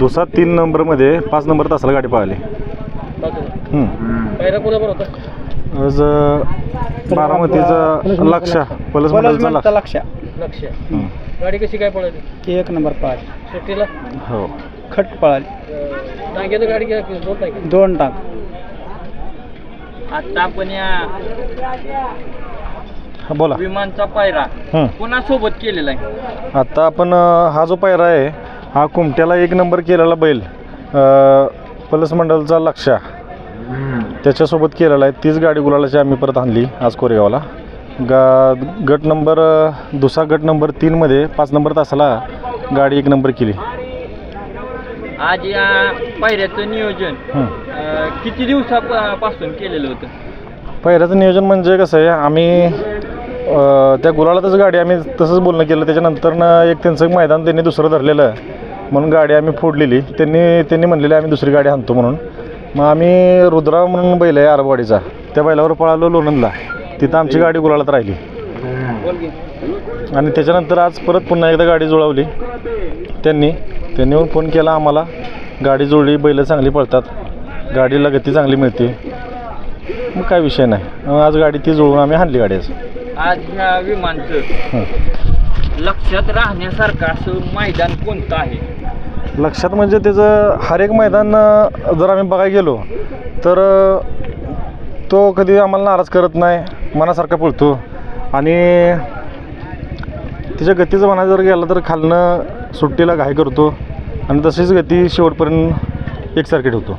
दुसरा तीन नंबरमध्ये पाच नंबर तासाला गाडी पळाली. पहिला कोणाबरोबर होता आज अ, बारामतीचा लक्ष पलस मंडलचा लक्ष. लक्ष. गाडी कशी काय पळाली? एक नंबर पाच सुट्टीला? हो. खट पळाली. अं, गाडी घ्या दोन टाकी? दोन टाक. आता आपण या हा, बोला. विमानचा पायरा. कोणासोबत केलेला आहे? आता आपण अ, हा जो पायरा आहे हा कुमट्याला एक नंबर केलेला बैल पलस मंडलचा लक्ष त्याच्यासोबत केलेला आहे. तीच गाडी गुलालाची आम्ही परत आणली आज कोरेगावला. गा गट नंबर दुसरा गट नंबर तीनमध्ये पाच नंबर तासाला गाडी एक नंबर केली. आज या पायऱ्याचं नियोजन किती दिवसापासून केलेलं होतं? पहिल्याचं नियोजन म्हणजे कसं आहे आम्ही त्या गुलालातच गाडी आम्ही तसंच बोलणं केलं. त्याच्यानंतरनं एक त्यांचं मैदान त्यांनी दुसरं धरलेलं. म्हणून गाडी आम्ही फोडलेली. त्यांनी त्यांनी म्हणलेली आम्ही दुसरी गाडी आणतो म्हणून. मग आम्ही रुद्रा म्हणून बैल आहे आरबवाडीचा त्या बैलावर पळालो लोणंदला. तिथं आमची गाडी गुलालात राहिली. आणि त्याच्यानंतर आज परत पुन्हा एकदा गाडी जुळवली. त्यांनी त्यांनी येऊन फोन केला आम्हाला. गाडी जुळली बैलं चांगली पळतात. गाडीला गती चांगली मिळते. मग काय विषय नाही. आज गाडी ती जुळवून आम्ही आणली गाडी आज. आज ह्या विमानचं हं. लक्षात राहण्यासारखं असं मैदान कोणतं आहे? लक्षात म्हणजे त्याचं हर एक मैदान अं, जर आम्ही बघायला गेलो तर अं, तो कधी आम्हाला नाराज करत नाही मनासारखा पळतो. आणि तिच्या गतीचं म्हणा जर गेला तर खालनं सुट्टीला घाई करतो आणि तशीच गती शेवटपर्यंत एकसारखी ठेवतो.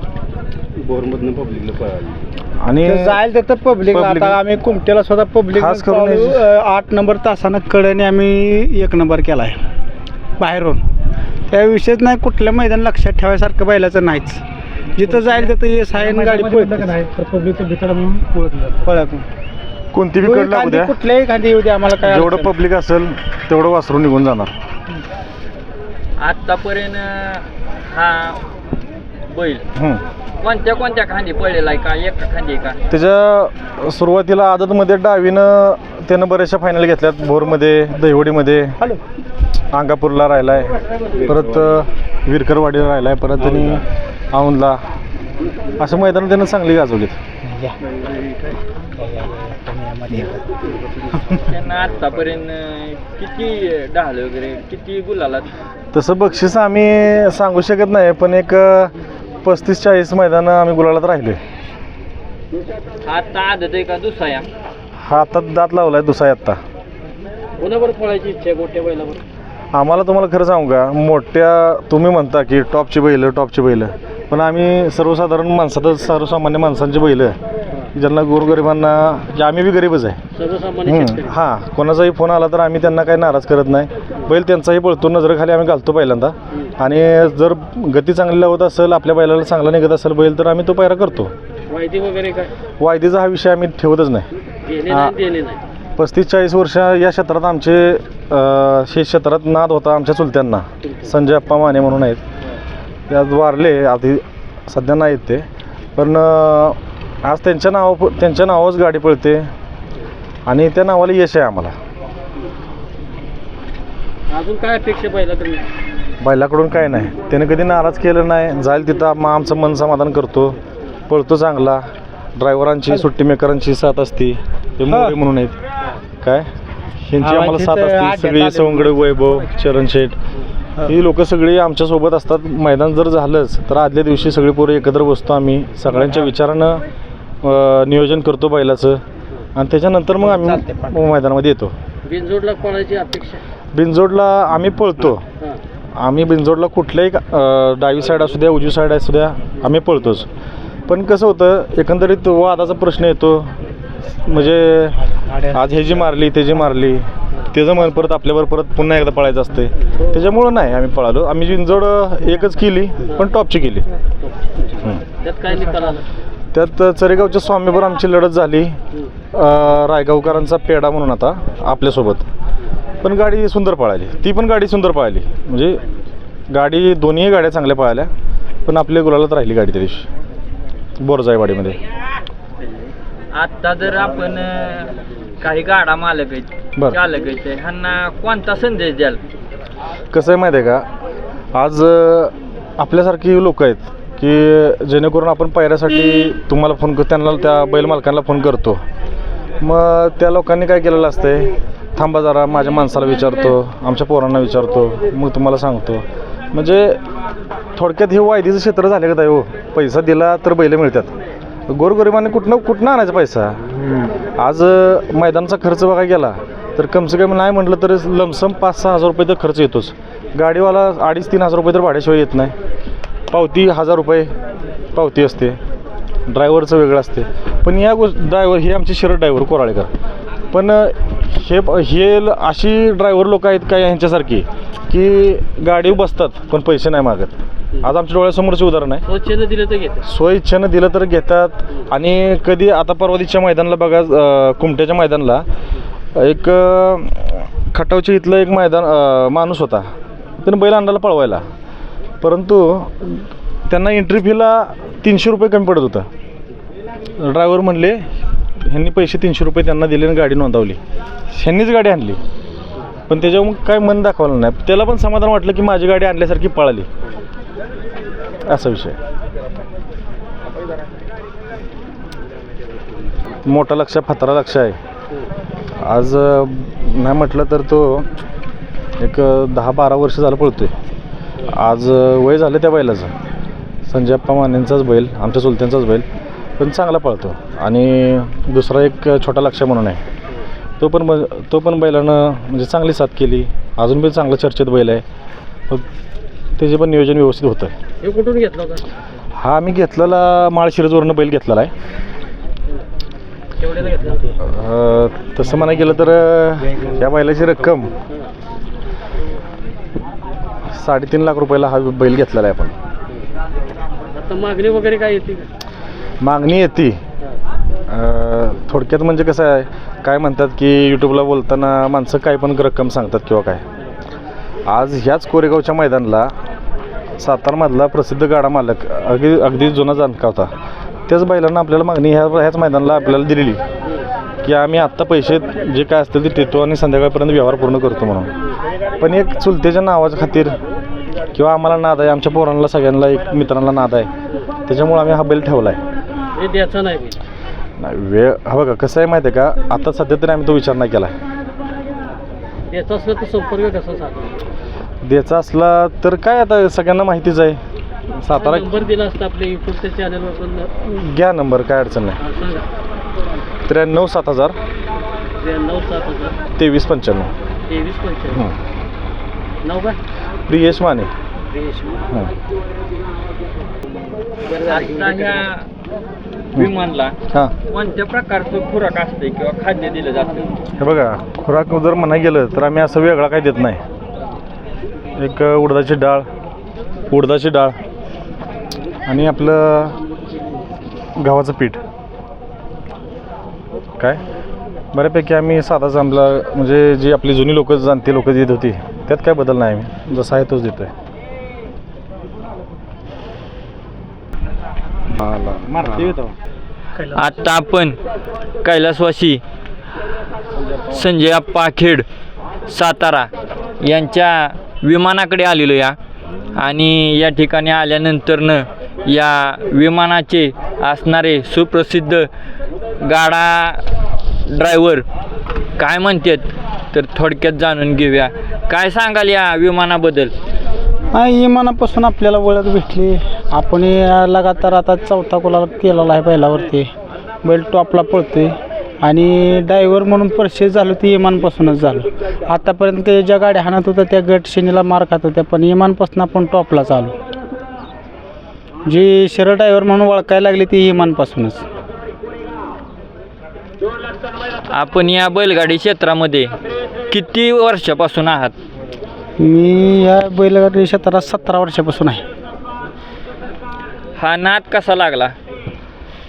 आणि ते जाईल तर पब्लिक आता आम्ही कुमट्याला सुद्धा पब्लिक खास करून हे- आठ नंबर तासानं कडेने आम्ही एक नंबर केला आहे बाहेरून. त्या विषयच नाही कुठलं मैदान लक्षात ठेवायसारखं बैलाचं नाहीच. जिथं जाईल तिथं ये सायन गाडी पळत. कोणती बी कुठल्याही खांदी येऊ द्या आम्हाला काय जेवढं अडचण पब्लिक असेल तेवढं वासरून निघून जाणार. आत्तापर्यंत हा बैल. हं. कोणत्या कोणत्या खांदी पडलेला आहे का? एका खांदी आहे का? त्याच्या सुरुवातीला आदतमध्ये डावीनं त्यानं बऱ्याचशा फायनल घेतल्यात. भोरमध्ये दहिवडीमध्ये. अंगापूरला राहिला आहे परत अ, विरकरवाडीला राहिला आहे परत त्यांनी औंधला. अशा मैदान त्यानं चांगली गाजवलीत. त्यांना किती ढाल वगैरे किती गुलालात? तसं बक्षीस आम्ही सांगू शकत नाही पण एक पस्तीस चाळीस मैदानं आम्ही गुलालात राहिले आता आदत आहे का दुसरा या? हा आता दात लावला आहे दुसरा आत्ता कोणाबरोबर पळायची इच्छा आहे मोठ्या बैलाबरोबर? आम्हाला तुम्हाला खरं सांगू का मोठ्या तुम्ही म्हणता की टॉपची बैलं टॉपची बैलं. पण आम्ही सर्वसाधारण माणसातच सर्वसामान्य माणसांची बैलं. ज्यांना गोरगरिबांना जे आम्ही बी गरीबच आहे. सर्वसामान्य हम्म, शेतकरी. हां कोणाचाही फोन आला तर आम्ही त्यांना काही नाराज करत नाही. बैल त्यांचाही पळतो नजरेखाली आम्ही घालतो पहिल्यांदा. आणि जर गती चांगली लावत असेल आपल्या बैलाला चांगला निघत असेल बैल तर आम्ही तो पायरा करतो. माहिती वगैरे काय? वायदीचा हा विषय आम्ही ठेवतच नाही. हा. पस्तीस चाळीस वर्ष या क्षेत्रात आमचे अं, शेत क्षेत्रात नाद होता आमच्या चुलत्यांना. संजय अप्पा माने म्हणून आहेत. ते आज वारले आधी सध्या नाहीत ते. पण अं, आज त्यांच्या नावा त्यांच्या नावाच गाडी पळते. आणि त्या नावाला यश आहे आम्हाला. अजून काय अपेक्षा पहिला तुम्ही बैलाकडून काय नाही. त्याने कधी नाराज केलं नाही. जाईल तिथं आम- आमचं मन समाधान करतो. पळतो चांगला. ड्रायव्हरांची सुट्टी मेकरांची साथ असते. ते मोरे म्हणून आहेत. काय? ह्यांची आम्हाला साथ असते. सगळी सवंगड वैभव चरण शेठ. ही. लोक सगळी आमच्यासोबत असतात. मैदान जर झालंच तर आदल्या दिवशी सगळी पोरं एकत्र बसतो आम्ही. सगळ्यांच्या विचारानं नियोजन करतो बैलाचं. आणि त्याच्यानंतर मग आम्ही मैदानामध्ये येतो. बिनजोडला पळायची अपेक्षा? बिनजोडला आम्ही पळतो. आम्ही बिनजोडला कुठल्याही डावी साईड असू द्या उजवी साईड असू द्या आम्ही पळतोच. पण कसं होतं एकंदरीत वादाचा प्रश्न येतो. म्हणजे आज हे जी मारली ते जी मारली त्याचं मन परत आपल्यावर परत पुन्हा एकदा पळायचं असते त्याच्यामुळं नाही आम्ही पळालो. आम्ही बिनजोड एकच केली पण टॉपची केली. त्यात काय निकाल त्यात चरेगावच्या स्वामीवर आमची लढत झाली. रायगावकरांचा पेडा म्हणून आता आपल्यासोबत. पण गाडी सुंदर पळाली. ती पण गाडी सुंदर पळाली. म्हणजे गाडी दोन्ही गाड्या चांगल्या पळाल्या. पण आपल्या गुलालात राहिली गाडी त्या दिवशी. बोरजाईवाडीमध्ये. आत्ता जर आपण काही गाडा मालक आहेत बरं. चालक आहेत ह्यांना कोणता संदेश द्याल? कसं आहे माहिती आहे का? आज आपल्यासारखी लोक आहेत. की जेणेकरून आपण पायऱ्यासाठी तुम्हाला फोन कर त्यांना त्या बैल मालकांना फोन करतो. मग त्या लोकांनी काय केलेलं असतंय? थांबा जरा माझ्या माणसाला विचारतो आमच्या पोरांना विचारतो मग तुम्हाला सांगतो. म्हणजे थोडक्यात हे वायदीचं क्षेत्र झाले का हो? पैसा दिला तर बैल मिळतात. गोरगरिबांनी कुठनं कुठनं आणायचा पैसा? आज मैदानाचा खर्च बघा गेला तर कमसे कमी नाही म्हटलं तर लमसम पाच सहा हजार रुपये तर खर्च येतोच. गाडीवाला अडीच तीन हजार रुपये तर भाड्याशिवाय येत नाही. पावती हजार रुपये पावती असते. ड्रायव्हरचं वेगळं असते. पण या गोष्ट ड्रायव्हर हे आमचे शरद ड्रायव्हर कोराळेकर. पण हे हे अशी ड्रायव्हर लोक आहेत काय ह्यांच्यासारखी की गाडी बसतात पण पैसे नाही मागत. आज आमच्या डोळ्यासमोरचे उदाहरण आहे. स्वच्छता दिलं तर घेतात. स्वइच्छेनं दिलं तर घेतात. आणि कधी आता परवादीच्या मैदानाला बघा कुमट्याच्या मैदानाला एक खटावच्या इथलं एक मैदान माणूस होता. त्यानं बैल अंडाला पळवायला. परंतु त्यांना एंट्री फीला तीनशे रुपये कमी पडत होता. ड्रायव्हर म्हणले ह्यांनी पैसे तीनशे रुपये त्यांना दिले आणि गाडी नोंदवली. ह्यांनीच गाडी आणली. पण त्याच्यावर मग काय मन दाखवलं नाही. त्याला पण समाधान वाटलं की माझी गाडी आणल्यासारखी पळाली. असा विषय. मोठा लक्ष फतरा लक्ष आहे. आज नाही म्हटलं तर तो एक दहा बारा वर्ष झालं पळतोय. आज वय झालं त्या बैलाचं. संजय अप्पा मानेंचाच बैल आमच्या चुलत्यांचाच बैल. पण चांगला पळतो. आणि दुसरा एक छोटा लक्ष म्हणून आहे. तो पण ब- तो पण बैलानं म्हणजे चांगली साथ केली. अजून पण चांगलं चर्चेत बैल आहे. त्याचे पण नियोजन व्यवस्थित होतं हे कुठून घेतलं होतं? हा मी घेतलेला माळशिरजवरनं बैल घेतलेला आहे. तसं म्हणा गेलं तर या बैलाची रक्कम साडेतीन लाख रुपयाला हा बैल घेतलेला आहे आपण. आता मागणी वगैरे काय येते मागणी येते. थोडक्यात म्हणजे कसं आहे काय म्हणतात की यूट्यूबला बोलताना माणसं काय पण रक्कम सांगतात किंवा काय. आज ह्याच कोरेगावच्या मैदानाला सातारमधला प्रसिद्ध गाडा मालक अगदी अगदी जुना जाणका होता. त्याच बैलांना आपल्याला मागणी ह्या ह्याच मैदानाला आपल्याला दिलेली. की आम्ही आत्ता पैसे जे काय असतील ते देतो आणि संध्याकाळपर्यंत व्यवहार पूर्ण करतो म्हणून. पण एक चुलतेच्या नावाच्या खातीर किंवा आम्हाला नाद आहे. आमच्या पोरांना सगळ्यांना एक मित्रांना नाद आहे. त्याच्यामुळे आम्ही हा बैल ठेवला आहे हे द्यायचं नाही मी नाही वेळ हा बघा कसं आहे माहिती आहे का? आता सध्या तरी आम्ही तो विचार नाही केला द्यायचं असलं तर संपर्क कसा साधला द्यायचा असला तर काय आता सगळ्यांना माहितीच आहे. सातारा नंबर दिला असता आपल्या युट्यूबच्या चॅनलवर पण घ्या नंबर काय अडचण नाही. हा, सांगा. त्र्याण्णव सात हजार. सात हजार. तेवीस पंच्याण्णव. तेवीस पंच्याण्णव. हं. नऊ का प्रियेश माने. हं. बरं झालं. आता ह्या विमानला हां कोणत्या प्रकारचं खुराक असते किंवा खाद्य दिलं जातं हे बघा खुराक जर म्हणा गेलं तर आम्ही असं वेगळा काही देत नाही एक उडदाची डाळ उडदाची डाळ आणि आपलं गव्हाचं पीठ काय बऱ्यापैकी आम्ही साधाच आमला म्हणजे जी आपली जुनी लोक जाणती लोक देत होती त्यात काय बदल नाही आम्ही. जसं आहे तोच देतोय. आता आपण कैलासवासी संजय पाखेड सातारा यांच्या विमानाकडे आलेलो या. आणि या ठिकाणी आल्यानंतरनं या विमानाचे असणारे सुप्रसिद्ध गाडा ड्रायव्हर काय म्हणतात तर थोडक्यात जाणून घेऊया. काय सांगाल या विमानाबद्दल? इमानापासून आपल्याला ओळख भेटली. आपण या लगातार आता चौथा कोला केलेला आहे बैलावरती. बैल टॉपला पळतोय. आणि ड्रायव्हर म्हणून परचेस झालो ती इमानपासूनच झालं. आतापर्यंत ते ज्या गाड्या हाणत होत्या त्या गट शेनीला मार खात होत्या पण इमानपासून आपण टॉपला चालू. जी शरद ड्रायव्हर म्हणून ओळखायला लागली ती इमानपासूनच आपण या बैलगाडी क्षेत्रामध्ये किती वर्षापासून आहात? मी या बैलगाडी क्षेत्रात सतरा वर्षापासून आहे. हा नाद कसा लागला?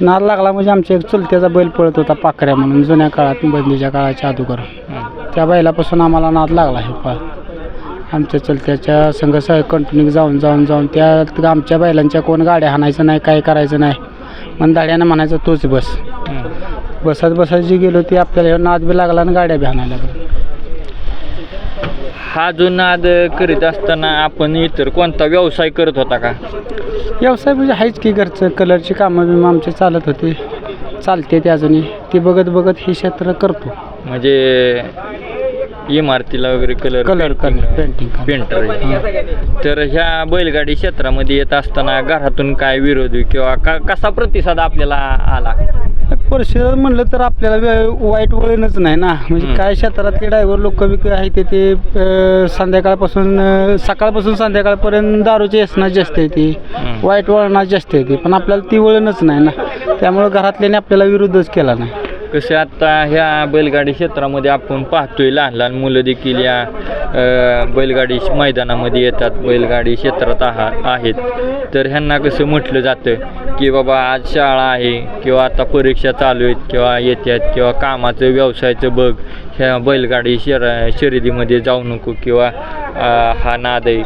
नाद लागला म्हणजे आमच्या एक चुलत्याचा बैल पळत होता पाखऱ्या म्हणून जुन्या काळात बंदीच्या काळाच्या अगोदर. त्या बैलापासून आम्हाला नाद लागला हे पळ आमच्या चलत्याच्या संघ सह कंटिन्यू जाऊन जाऊन जाऊन त्या आमच्या बैलांच्या कोण गाड्या हाणायचं नाही काय करायचं नाही मन दाड्यानं म्हणायचं तोच बस. बसत बसत जी गेलो ती आपल्याला ह्यो नाद बी लागला आणि गाड्या बी हाणायला लागल्या. हा जो नाद करीत असताना आपण इतर कोणता व्यवसाय करत होता का? व्यवसाय म्हणजे आहेच की घरचं कलरची कामं बिमं आमचे चालत होते. चालते ते अजूनही. ते बघत बघत हे क्षेत्र करतो. म्हणजे इमारतीला वगैरे colour colour colour painting painter तर ह्या बैलगाडी क्षेत्रामध्ये येत असताना घरातून काय विरोध किंवा का कसा प्रतिसाद आपल्याला आला? परिषद म्हणलं तर आपल्याला वे- वाईट वळणच नाही ना. म्हणजे. काय क्षेत्रातले ड्रायव्हर लोक बिक आहे ते ते अं, संध्याकाळपासून अं, सकाळपासून संध्याकाळपर्यंत दारूची व्यसनात जास्त येते हम्म. वाईट वळणात जास्त येते पण आपल्याला ती वळणच नाही ना. त्यामुळं घरातल्याने आपल्याला विरोधच केला नाही. कसं आता ह्या बैलगाडी क्षेत्रामध्ये आपण पाहतोय लहान लहान मुलं देखील या बैलगाडी मैदानामध्ये येतात बैलगाडी क्षेत्रात आहा आहेत. तर ह्यांना कसं म्हटलं जातं की बाबा आज शाळा आहे किंवा आता परीक्षा चालू आहेत किंवा येतात किंवा कामाचं व्यवसायाचं बघ ह्या बैलगाडी शर शर्यतीमध्ये जाऊ नको किंवा हा नाद आहे.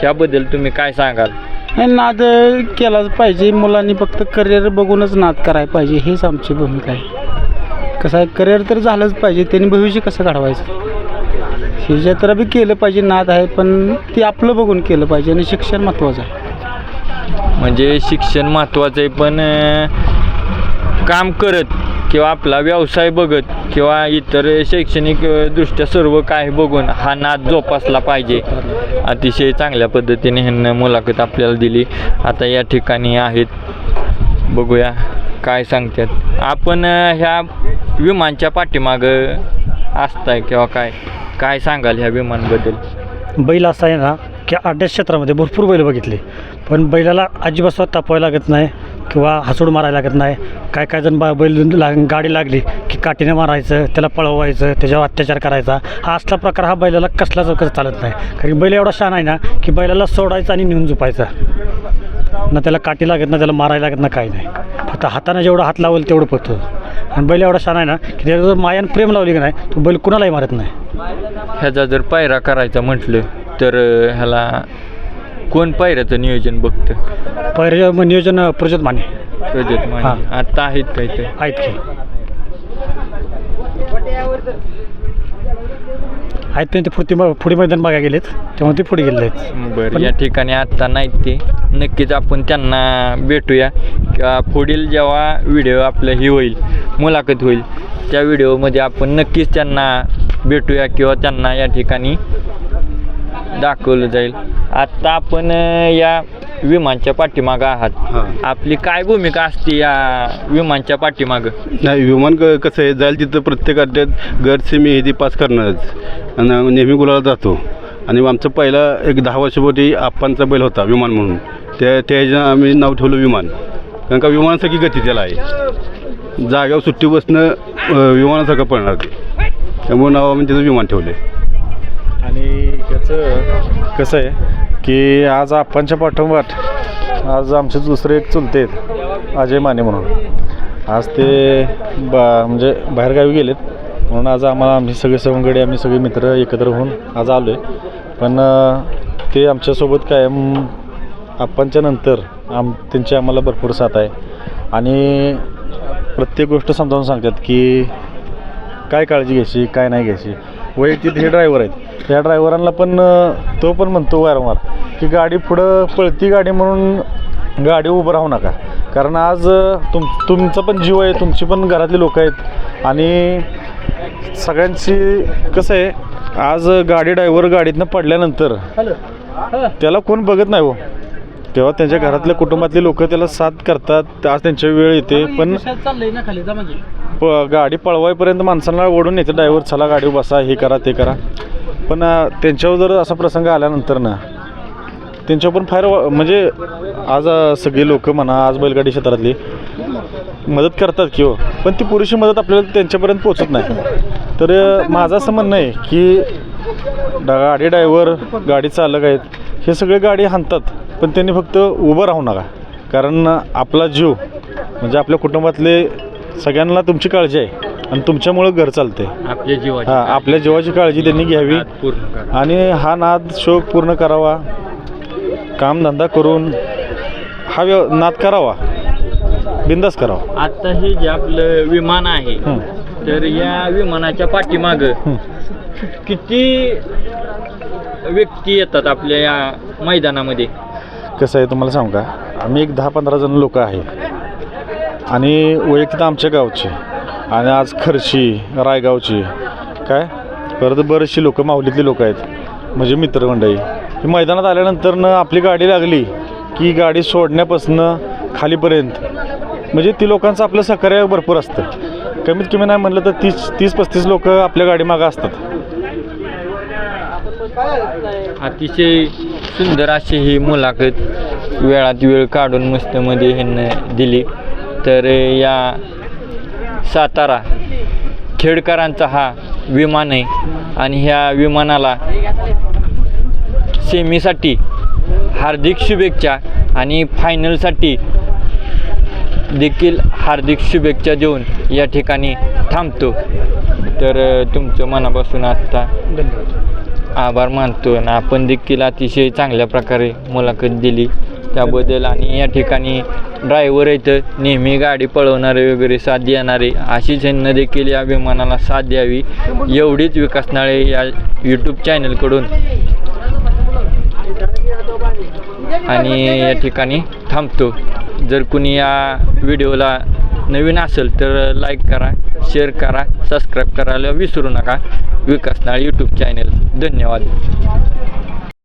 ह्याबद्दल तुम्ही काय सांगाल? नाद केलाच पाहिजे. मुलांनी फक्त करिअर बघूनच नाद करायला पाहिजे. हेच आमची भूमिका आहे. कसं आहे करिअर तर झालंच पाहिजे त्यांनी भविष्य कसं घडवायचं? हे बी केलं पाहिजे नाद आहे पण ते आपलं बघून केलं पाहिजे आणि शिक्षण महत्त्वाचं आहे. म्हणजे शिक्षण महत्त्वाचं आहे पण काम करत किंवा आपला व्यवसाय बघत किंवा इतर शैक्षणिक दृष्ट्या सर्व काही बघून हा नाद जोपासला पाहिजे. अतिशय चांगल्या पद्धतीने ह्यांना मुलाखत आपल्याला दिली. आता या ठिकाणी आहेत. बघूया काय सांगतात. आपण ह्या विमानच्या पाठीमागं असताय किंवा काय? काय सांगाल ह्या विमानबद्दल? बैल असा आहे ना की अड्ड्या क्षेत्रामध्ये भरपूर बैल बघितले. पण बैलाला अजिबात तापवायला लागत नाही किंवा हसूड मारायला लागत नाही. काय काय जण बा बैल लाग गाडी लागली की काठीने मारायचं त्याला पळवायचं त्याच्यावर अत्याचार करायचा. हा असला प्रकार हा बैलाला कसलाच कसं चालत नाही. कारण की बैल एवढा शान आहे ना की बैलाला सोडायचा आणि नेऊन झोपायचा. ना त्याला काठी लागत ना त्याला मारायला लागत ना काही नाही. फक्त हाताने जेवढा हात लावेल तेवढं पळतो. आणि बैल एवढा शान आहे ना की त्याला जर मायान प्रेम लावली की नाही तो बैल कुणालाही मारत नाही. ह्याचा जर पायरा करायचा म्हटलं तर ह्याला कोण पायऱ्याचं नियोजन बघतं? मग नियोजन प्रजोत माने. प्रजत माने. आता आहेत ते? आहेत की. आहेत पण ते पुढे पुढे मैदान बघायला गेलेत. तेव्हा ते पुढे गेलेले आहेत. बरं या ठिकाणी आत्ता नाहीत ते. नक्कीच आपण त्यांना भेटूया. किंवा पुढील जेव्हा व्हिडिओ आपलं ही होईल मुलाखत होईल त्या व्हिडिओमध्ये आपण नक्कीच त्यांना भेटूया किंवा त्यांना या ठिकाणी दाखवलं जाईल. आत्ता आपण या विमानच्या पाठीमागं आहात. हां. आपली काय भूमिका असते या विमानच्या पाठीमागं? नाही विमान क कसं आहे जाईल तिथं प्रत्येक अड्ड्यात गट मी हे ती पास करणारच. आणि नेहमी गुलाला जातो आणि आमचं पहिला एक दहा वर्षापूर्वी आप्पांचा बैल होता विमान म्हणून. त्या त्याच्या आम्ही नाव ठेवलं विमान. कारण का विमानासारखी गती त्याला आहे. जाग्यावर सुट्टी बसणं अं, विमानासारखं पडणार ते. त्यामुळे नाव आम्ही त्याचं विमान ठेवलं आणि याचं कसं आहे की आज आपणच्या पाठोपाठ आज आमचे दुसरे एक चुलते आहेत अजय माने म्हणून. आज ते बा म्हणजे बाहेरगावी गेलेत. म्हणून आज आम्हाला आम्ही सगळे सवंगडे आम्ही सगळे मित्र एकत्र होऊन आज आलो आहे पण ते आमच्यासोबत कायम आपणच्या नंतर आम त्यांची आम्हाला भरपूर साथ आहे. आणि प्रत्येक गोष्ट समजावून सांगतात की काय काळजी घ्यायची काय नाही घ्यायची. वैयक्तिक हे ड्रायव्हर आहेत. या ड्रायव्हरांना पण तो पण म्हणतो वारंवार की गाडी पुढं पळती गाडी म्हणून गाडी उभं राहू नका. कारण आज तुम तुमचा पण जीव आहे तुमची पण घरातली लोक आहेत आणि सगळ्यांची कसं आहे आज गाडी ड्रायव्हर गाडीतनं पडल्यानंतर त्याला कोण बघत नाही हो. तेव्हा त्यांच्या घरातल्या कुटुंबातले लोक त्याला साथ करतात आज त्यांच्या वेळ येते पण म्हणजे. प गाडी पळवायपर्यंत माणसांना ओढून येते ड्रायव्हर चला गाडीवर बसा हे करा ते करा. पण त्यांच्यावर जर असा प्रसंग आल्यानंतर ना त्यांच्यावर पण फार म्हणजे आज सगळी लोक म्हणा आज बैलगाडी क्षेत्रातली मदत करतात किंवा हो, पण ती पुरेशी मदत आपल्याला त्यांच्यापर्यंत पोचत नाही. तर माझं असं म्हणणं आहे की गाडी ड्रायव्हर गाडी चालक आहेत हे सगळे गाडी हाणतात पण त्यांनी फक्त उभं राहू नका. कारण आपला जीव म्हणजे आपल्या कुटुंबातले सगळ्यांना तुमची काळजी आहे. आणि तुमच्यामुळं घर चालतंय. आपल्या जीवाची हा आपल्या जीवाची काळजी त्यांनी घ्यावी. नाद पूर्ण करा. आणि हा नाद शोक पूर्ण करावा. कामधंदा करून हा व्यव नाद करावा. बिंदास करावा. आता हे जे आपलं विमान आहे हं. तर या विमानाच्या पाठीमाग हं. किती व्यक्ती येतात आपल्या या मैदानामध्ये? कसं आहे तुम्हाला सांगू का? आम्ही एक दहा पंधरा जण लोक आहे. आणि वैयक्तिक आमच्या गावची. आणि आज खर्शी रायगावची. काय? परत बरेचशी लोकं माऊलीतली लोकं आहेत. म्हणजे मित्रमंडळी. ही मैदानात आल्यानंतर न आपली गाडी लागली की गाडी सोडण्यापासनं खालीपर्यंत. म्हणजे ती लोकांचं आपलं सहकार्य भरपूर असतं. कमीत कमी नाही म्हणलं तर तीस तीस पस्तीस लोक आपल्या गाडीमागं असतात. अतिशय सुंदर अशी ही मुलाखत वेळात वेळ काढून मस्तमध्ये ह्यांना दिली. तर या सातारा खेडकरांचा हा विमान आहे. आणि ह्या विमानाला सेमीसाठी हार्दिक शुभेच्छा आणि फायनलसाठी देखील हार्दिक शुभेच्छा देऊन या ठिकाणी थांबतो. तर तुमचं मनापासून आत्ता आभार मानतो. आणि आपण देखील अतिशय चांगल्या प्रकारे मुलाखत दिली. त्याबद्दल आणि या ठिकाणी ड्रायव्हर इथं नेहमी गाडी पळवणारे वगैरे साथ देणारे अशीच ह्यांना देखील या विमानाला साथ द्यावी. एवढीच विकास नाळे या यूट्यूब चॅनलकडून आणि या ठिकाणी थांबतो. जर कुणी या व्हिडिओला नवीन असेल तर लाईक करा शेअर करा सबस्क्राईब करायला विसरू नका. विकासनाळ यूट्यूब चॅनल धन्यवाद.